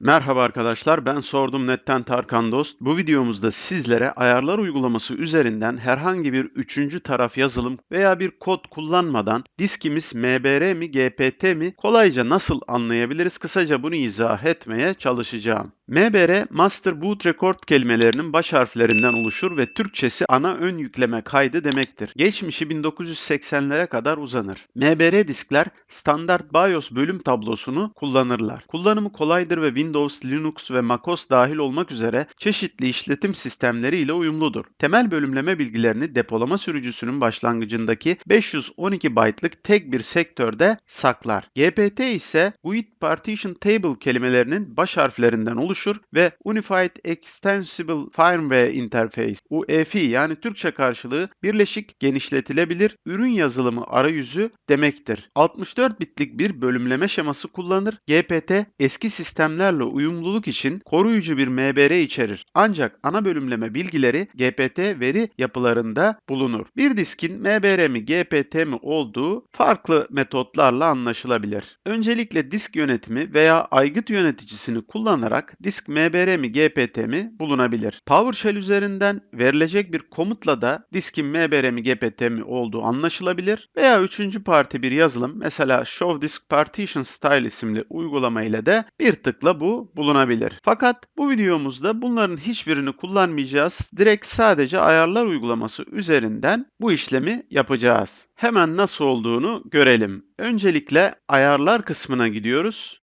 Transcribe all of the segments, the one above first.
Merhaba arkadaşlar, ben Sordum Net'ten Tarkan Dost. Bu videomuzda sizlere ayarlar uygulaması üzerinden herhangi bir üçüncü taraf yazılım veya bir kod kullanmadan diskimiz MBR mi GPT mi kolayca nasıl anlayabiliriz kısaca bunu izah etmeye çalışacağım. MBR, Master Boot Record kelimelerinin baş harflerinden oluşur ve Türkçesi ana ön yükleme kaydı demektir. Geçmişi 1980'lere kadar uzanır. MBR diskler standart BIOS bölüm tablosunu kullanırlar. Kullanımı kolaydır ve Windows, Linux ve MacOS dahil olmak üzere çeşitli işletim sistemleri ile uyumludur. Temel bölümleme bilgilerini depolama sürücüsünün başlangıcındaki 512 byte'lık tek bir sektörde saklar. GPT ise GUID Partition Table kelimelerinin baş harflerinden oluşur ve Unified Extensible Firmware Interface UEFI yani Türkçe karşılığı Birleşik Genişletilebilir Ürün Yazılımı Arayüzü demektir. 64 bitlik bir bölümleme şeması kullanır. GPT eski sistemlerle uyumluluk için koruyucu bir MBR içerir. Ancak ana bölümleme bilgileri GPT veri yapılarında bulunur. Bir diskin MBR mi GPT mi olduğu farklı metotlarla anlaşılabilir. Öncelikle disk yönetimi veya aygıt yöneticisini kullanarak disk MBR mi GPT mi bulunabilir. PowerShell üzerinden verilecek bir komutla da diskin MBR mi GPT mi olduğu anlaşılabilir veya üçüncü parti bir yazılım mesela Show Disk Partition Style isimli uygulama ile de bir tıkla bu bulunabilir. Fakat bu videomuzda bunların hiçbirini kullanmayacağız. Direkt sadece ayarlar uygulaması üzerinden bu işlemi yapacağız. Hemen nasıl olduğunu görelim. Öncelikle ayarlar kısmına gidiyoruz.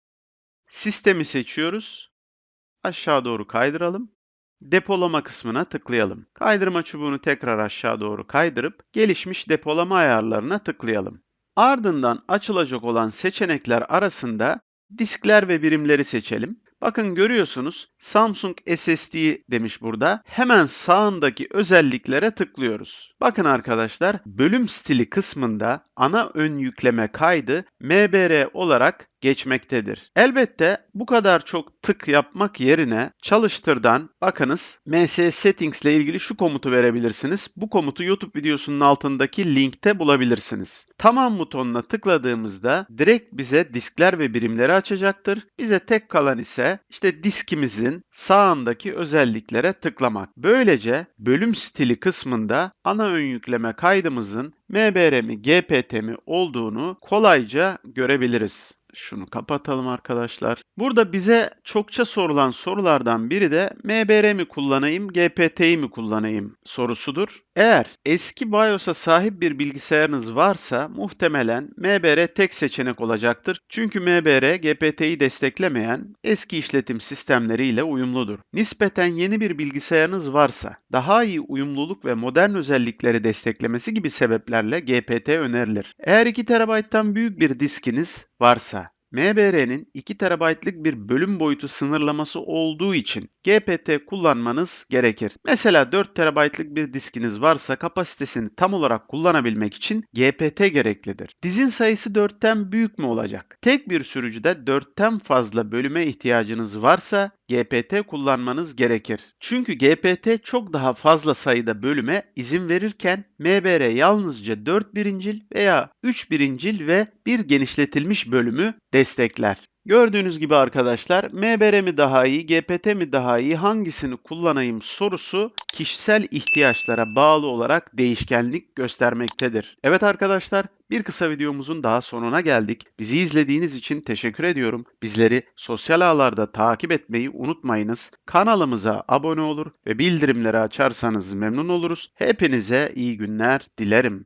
Sistemi seçiyoruz. Aşağı doğru kaydıralım. Depolama kısmına tıklayalım. Kaydırma çubuğunu tekrar aşağı doğru kaydırıp gelişmiş depolama ayarlarına tıklayalım. Ardından açılacak olan seçenekler arasında diskler ve birimleri seçelim. Bakın görüyorsunuz Samsung SSD demiş burada. Hemen sağındaki özelliklere tıklıyoruz. Bakın arkadaşlar bölüm stili kısmında ana ön yükleme kaydı MBR olarak geçmektedir. Elbette bu kadar çok tık yapmak yerine çalıştırdan bakınız MS Settings ile ilgili şu komutu verebilirsiniz. Bu komutu YouTube videosunun altındaki linkte bulabilirsiniz. Tamam butonuna tıkladığımızda direkt bize diskler ve birimleri açacaktır. Bize tek kalan ise işte diskimizin sağındaki özelliklere tıklamak. Böylece bölüm stili kısmında ana ön yükleme kaydımızın MBR mi GPT mi olduğunu kolayca görebiliriz. Şunu kapatalım arkadaşlar. Burada bize çokça sorulan sorulardan biri de MBR mi kullanayım, GPT'yi mi kullanayım sorusudur. Eğer eski BIOS'a sahip bir bilgisayarınız varsa muhtemelen MBR tek seçenek olacaktır. Çünkü MBR GPT'yi desteklemeyen eski işletim sistemleriyle uyumludur. Nispeten yeni bir bilgisayarınız varsa daha iyi uyumluluk ve modern özellikleri desteklemesi gibi sebeplerle GPT önerilir. Eğer 2 TB'tan büyük bir diskiniz varsa MBR'nin 2 TB'lık bir bölüm boyutu sınırlaması olduğu için GPT kullanmanız gerekir. Mesela 4 TB'lık bir diskiniz varsa kapasitesini tam olarak kullanabilmek için GPT gereklidir. Dizin sayısı 4'ten büyük mü olacak? Tek bir sürücüde 4'ten fazla bölüme ihtiyacınız varsa GPT kullanmanız gerekir. Çünkü GPT çok daha fazla sayıda bölüme izin verirken MBR yalnızca 4 birincil veya 3 birincil ve bir genişletilmiş bölümü destekler. Gördüğünüz gibi arkadaşlar MBR mi daha iyi, GPT mi daha iyi, hangisini kullanayım sorusu kişisel ihtiyaçlara bağlı olarak değişkenlik göstermektedir. Evet arkadaşlar bir kısa videomuzun daha sonuna geldik. Bizi izlediğiniz için teşekkür ediyorum. Bizleri sosyal ağlarda takip etmeyi unutmayınız. Kanalımıza abone olur ve bildirimleri açarsanız memnun oluruz. Hepinize iyi günler dilerim.